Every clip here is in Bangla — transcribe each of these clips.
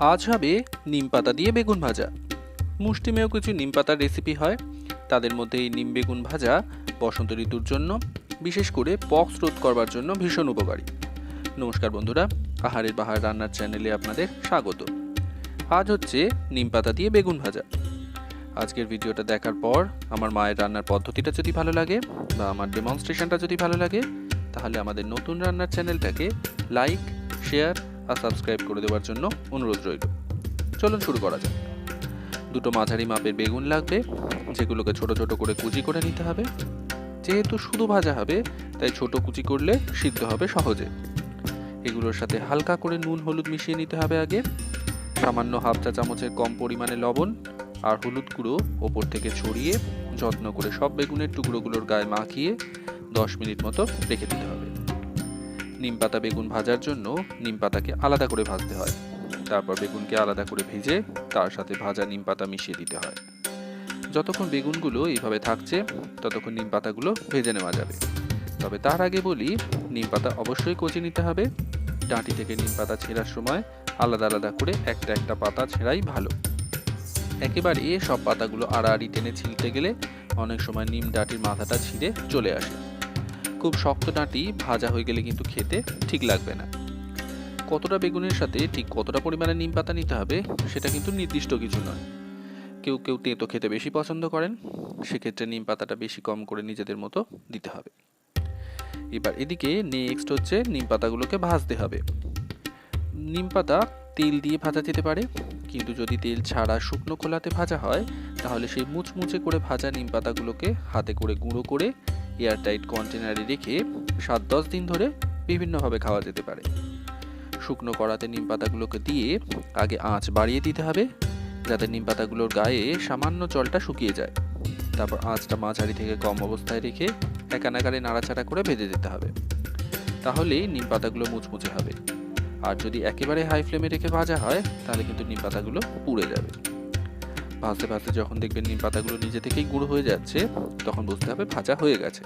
আজ হবে নিম পাতা দিয়ে বেগুন ভাজা। মুষ্টিমেয় কিছু নিম পাতার রেসিপি হয়। তাদের মধ্যে এই নিম বেগুন ভাজা বসন্ত ঋতুর জন্য, বিশেষ করে পক্স রোধ করবার জন্য ভীষণ উপকারী। নমস্কার বন্ধুরা, আহারের বাহার রান্নার চ্যানেলে আপনাদের স্বাগত। আজ হচ্ছে নিম পাতা দিয়ে বেগুন ভাজা। আজকের ভিডিওটা দেখার পর আমার মায়ের রান্নার পদ্ধতিটা যদি ভালো লাগে বা আমার ডেমনস্ট্রেশনটা যদি ভালো লাগে, তাহলে আমাদের নতুন রান্নার চ্যানেলটাকে লাইক শেয়ার আর সাবস্ক্রাইব করে দেওয়ার জন্য অনুরোধ রইল। চলুন শুরু করা যাক। দুটো মাঝারি মাপের বেগুন লাগবে, যেগুলোকে ছোট ছোট করে কুচি করে নিতে হবে। যেহেতু শুধু ভাজা হবে, তাই ছোট কুচি করলে সিদ্ধ হবে সহজে। এগুলোর সাথে হালকা করে নুন, হলুদ মিশিয়ে নিতে হবে আগে। সামান্য হাফ চা চামচের কম পরিমাণে লবণ আর হলুদ গুঁড়ো ওপর থেকে ছড়িয়ে যত্ন করে সব বেগুনের টুকরোগুলোর গায়ে মাখিয়ে দশ মিনিট মতো রেখে দিতে হবে। নিম পাতা বেগুন ভাজার জন্য নিম পাতাকে আলাদা করে ভাজতে হয়। তারপর বেগুনকে আলাদা করে ভেজে তার সাথে ভাজা নিম পাতা মিশিয়ে দিতে হয়। যতক্ষণ বেগুনগুলো এইভাবে থাকছে, ততক্ষণ নিম পাতাগুলো ভেজে নেওয়া যাবে। তবে তার আগে বলি নিম পাতা অবশ্যই কচি নিতে হবে। ডাঁটি থেকে নিম পাতা ছেঁড়ার সময় আলাদা আলাদা করে একটা একটা পাতা ছেঁড়াই ভালো। একেবারে সব পাতাগুলো আড়াআড়ি টেনে ছিলতে গেলে অনেক সময় নিম ডাঁটির মাথাটা ছিঁড়ে চলে আসে। খুব শক্ত ডাঁটি ভাজা হয়ে গেলে কিন্তু খেতে ঠিক লাগবে না। কতটা বেগুনের সাথে ঠিক কতটা পরিমাণে নিম পাতা নিতে হবে সেটা কিন্তু নির্দিষ্ট কিছু নয়। কেউ কেউ তেঁতো খেতে বেশি পছন্দ করেন, সেক্ষেত্রে নিম পাতাটা বেশি কম করে নিজেদের মতো দিতে হবে। এবার এদিকে নেক্সট হচ্ছে নিম পাতাগুলোকে ভাজতে হবে। নিম পাতা তেল দিয়ে ভাজা যেতে পারে, কিন্তু যদি তেল ছাড়া শুকনো খোলাতে ভাজা হয়, তাহলে সেই মুচমুচে করে ভাজা নিম পাতাগুলোকে হাতে করে গুঁড়ো করে এয়ারটাইট কন্টেনারে রেখে সাত দশ দিন ধরে বিভিন্নভাবে খাওয়া যেতে পারে। শুকনো কড়াতে নিম পাতাগুলোকে দিয়ে আগে আঁচ বাড়িয়ে দিতে হবে, যাতে নিম পাতাগুলোর গায়ে সামান্য জলটা শুকিয়ে যায়। তারপর আঁচটা মাঝারি থেকে কম অবস্থায় রেখে একানাগারে নাড়াচাড়া করে ভেজে দিতে হবে। তাহলেই নিম পাতাগুলো মুচমুচে হবে। আর যদি একেবারে হাই ফ্লেমে রেখে ভাজা হয়, তাহলে কিন্তু নিম পাতাগুলো পুড়ে যাবে। ভাজতে ভাজতে যখন দেখবেন নিম পাতাগুলো নিজে থেকেই গুঁড়ো হয়ে যাচ্ছে, তখন বুঝতে হবে ভাজা হয়ে গেছে।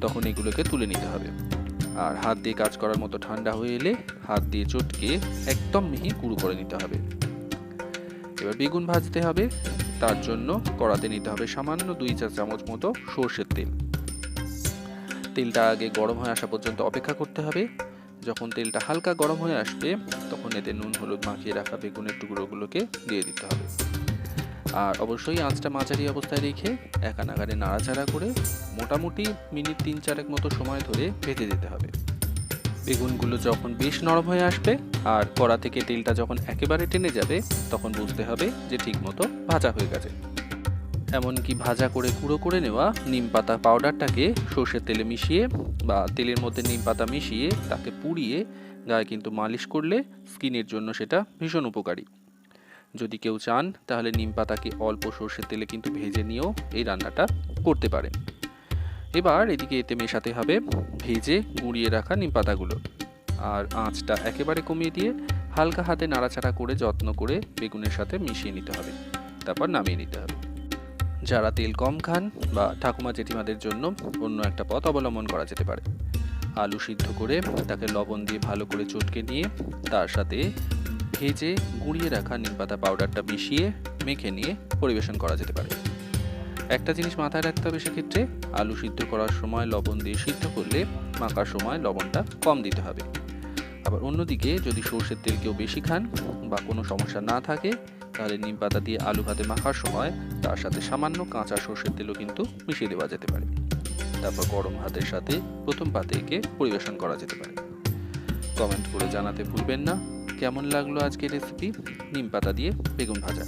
তখন এগুলোকে তুলে নিতে হবে। আর হাত দিয়ে কাজ করার মতো ঠান্ডা হয়ে এলে হাত দিয়ে চটকে একদম মিহি গুঁড়ো করে নিতে হবে। এবার বেগুন ভাজতে হবে। তার জন্য কড়াতে নিতে হবে সামান্য দুই চা চামচ মতো সর্ষের তেল। তেলটা আগে গরম হয়ে আসা পর্যন্ত অপেক্ষা করতে হবে। যখন তেলটা হালকা গরম হয়ে আসবে, তখন এতে নুন, হলুদ মাখিয়ে রাখা বেগুনের টুকরোগুলোকে দিয়ে দিতে হবে। আর অবশ্যই আঁচটা মাঝারি অবস্থায় রেখে একা নাগারে নাড়াচাড়া করে মোটামুটি মিনিট তিন চারেক মতো সময় ধরে ভেজে যেতে হবে। বেগুনগুলো যখন বেশ নরম হয়ে আসবে আর কড়া থেকে তেলটা যখন একেবারে টেনে যাবে, তখন বুঝতে হবে যে ঠিকমতো ভাজা হয়ে গেছে। এমনকি ভাজা করে গুঁড়ো করে নেওয়া নিম পাতা পাউডারটাকে সর্ষের তেলে মিশিয়ে বা তেলের মধ্যে নিম পাতা মিশিয়ে তাকে পুড়িয়ে গায়ে কিন্তু মালিশ করলে স্কিনের জন্য সেটা ভীষণ উপকারী। যদি কেউ চান, তাহলে নিম পাতাকে অল্প সর্ষের তেলে কিন্তু ভেজে নিয়েও এই রান্নাটা করতে পারেন। এবার এদিকে এতে মেশাতে হবে ভেজে গুঁড়িয়ে রাখা নিম পাতাগুলো। আর আঁচটা একেবারে কমিয়ে দিয়ে হালকা হাতে নাড়াচাড়া করে যত্ন করে বেগুনের সাথে মিশিয়ে নিতে হবে। তারপর নামিয়ে নিতে হবে। যারা তেল কম খান বা ঠাকুমা জেঠিমাদের জন্য অন্য একটা পথ অবলম্বন করা যেতে পারে। আলু সিদ্ধ করে তাকে লবণ দিয়ে ভালো করে চটকে নিয়ে তার সাথে ভেজে গুঁড়িয়ে রাখা নিমপাতা পাউডারটা মিশিয়ে, মেখে নিয়ে পরিবেশন করা যেতে পারে। একটা জিনিস মাথায় রাখতে হবে সেক্ষেত্রে, আলু সিদ্ধ করার সময় লবণ দিয়ে সিদ্ধ করলে মাখার সময় লবণটা কম দিতে হবে। আবার অন্যদিকে, যদি সর্ষের তেল কেউ বেশি খান বা কোনো সমস্যা না থাকে, তাহলে নিম পাতা দিয়ে আলু ভাতে মাখার সময় তার সাথে সামান্য কাঁচা সর্ষের তেলও কিন্তু মিশিয়ে দেওয়া যেতে পারে। তারপর গরম ভাতের সাথে প্রথম পাতে একে পরিবেশন করা যেতে পারে। কমেন্ট করে জানাতে ভুলবেন না। কেমন লাগল আজকের রেসিপি নিম পাতা দিয়ে বেগুন ভাজা।